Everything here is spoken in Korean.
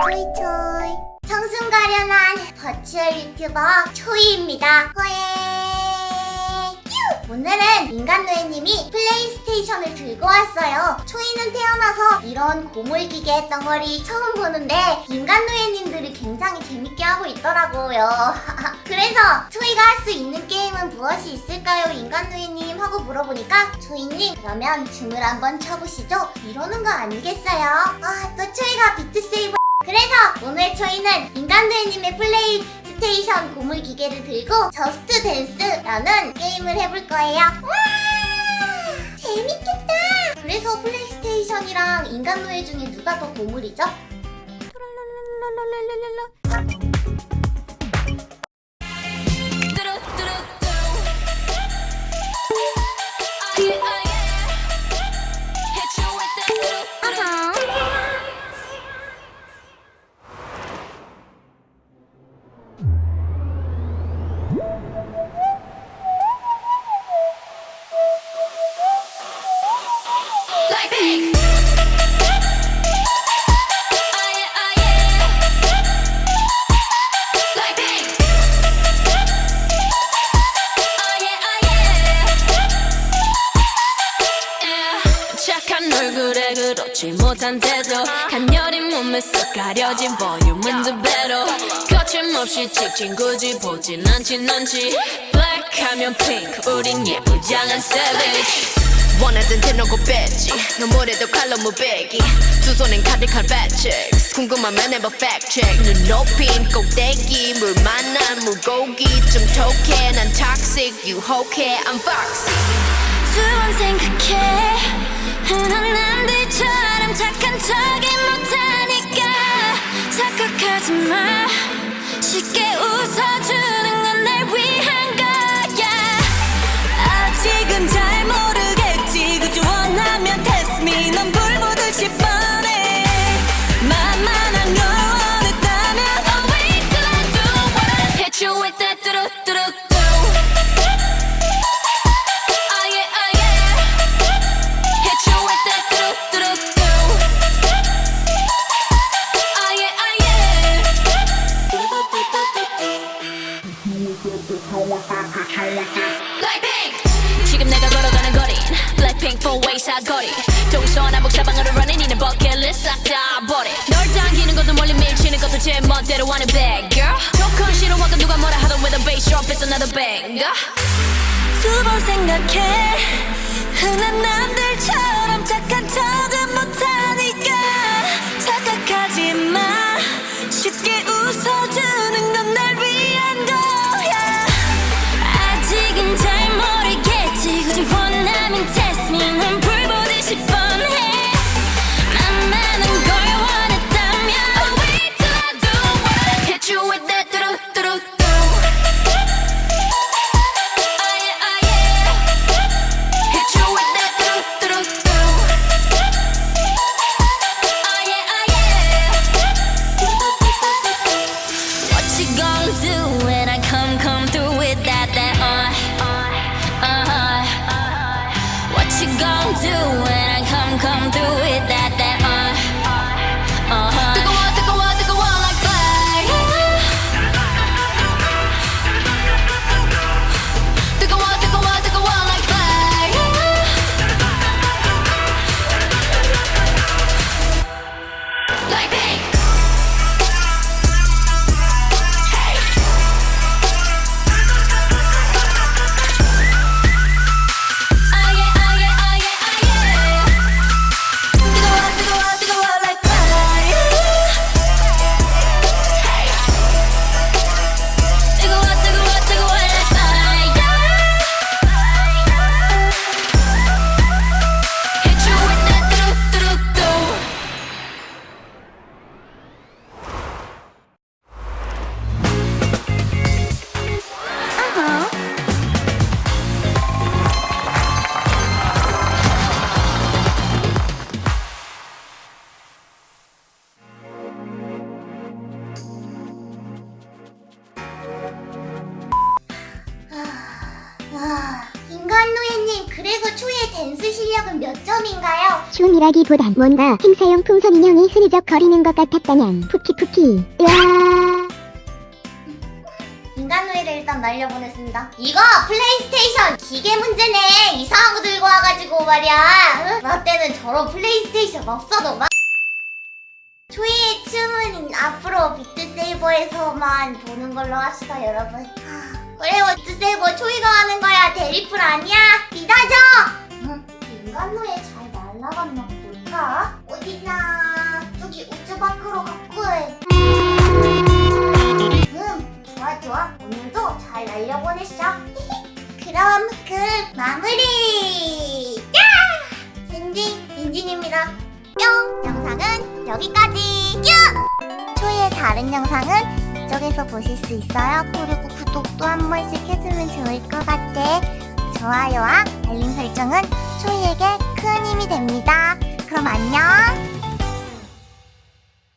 초이초이. 청순 가련한 버추얼 유튜버 초이입니다. 호예! 뀨! 오늘은 인간노예님이 플레이스테이션을 들고 왔어요. 초이는 태어나서 이런 고물기계 덩어리 처음 보는데 인간노예님들이 굉장히 재밌게 하고 있더라고요. 그래서 초이가 할 수 있는 게임은 무엇이 있을까요? 인간노예님 하고 물어보니까 초이님 그러면 춤을 한번 춰보시죠. 이러는 거 아니겠어요? 아 또 초이가 비트세이버 그래서 오늘 저희는 인간대님의 플레이 스테이션 고물 기계를 들고 저스트 댄스라는 게임을 해볼 거예요. 와! 재밌겠다! 그래서 플레이스테이션이랑 인간 노예 중에 누가 더 고물이죠? 얼굴에 그렇지 못한 태도 간녀린 몸에 쏙 가려진 볼륨은 두 배로 거침없이 찍힌 굳이 보진 않지 블랙하면 핑크 우린 예쁘장한 savage. 원하던 대놓고 뺐지 너무래도 칼로 무배기. 두 손엔 가득한 checks 궁금하면 해봐 check. 눈 높인 꼭대기 물 만난 물고기. 좀 톡해 난 toxic 유혹해 I'm foxy. 두번 생각해 흔한 남들처럼 착한 척이 못하니까 착각하지 마 지금 내가 걸어가는 거린 Blackpink four way 사거리 동서남북 사방으로 running 이는 버킷리스트 싹다 버려 널 당기는 것도 멀리 밀치는 것도 제 멋대로 하는 bad girl. 조건 싫어하고 누가 뭐라 하던 with a bass drop it's another banger. 두번 생각해. 흔한 남 do when I come, come through with that, that, uh, uh, uh, uh what you gonna do 그래서 초이의 댄스 실력은 몇 점인가요? 춤이라기보단 뭔가 행사용 풍선 인형이 흐느적 거리는 것 같았다냥 푸키푸키 으아 인간노예를 일단 날려보냈습니다. 이거 플레이스테이션 기계 문제네. 이상한 거 들고 와가지고 말이야. 응? 나 때는 저런 플레이스테이션 없어도 막. 초이의 춤은 앞으로 비트 세이버에서만 보는 걸로 합시다, 여러분. 하, 그래요, 비트세이버 초이가 하는 거야. 대리풀 아니야? 믿어줘! 응? 인간노예 잘 날라갔나 볼까? 어디나 저기 우주 밖으로 갔고 음, 좋아 좋아. 오늘도 잘 날려보냈어. 그럼 그 마무리. 야! 딘딘 딘딘입니다. 뿅. 영상은 여기까지. 뿅. 초이의 다른 영상은 이쪽에서 보실 수 있어요. 그리고 구독도 한 번씩 해주면 좋을 것 같아. 좋아요와 알림 설정은 초이에게 큰 힘이 됩니다. 그럼 안녕.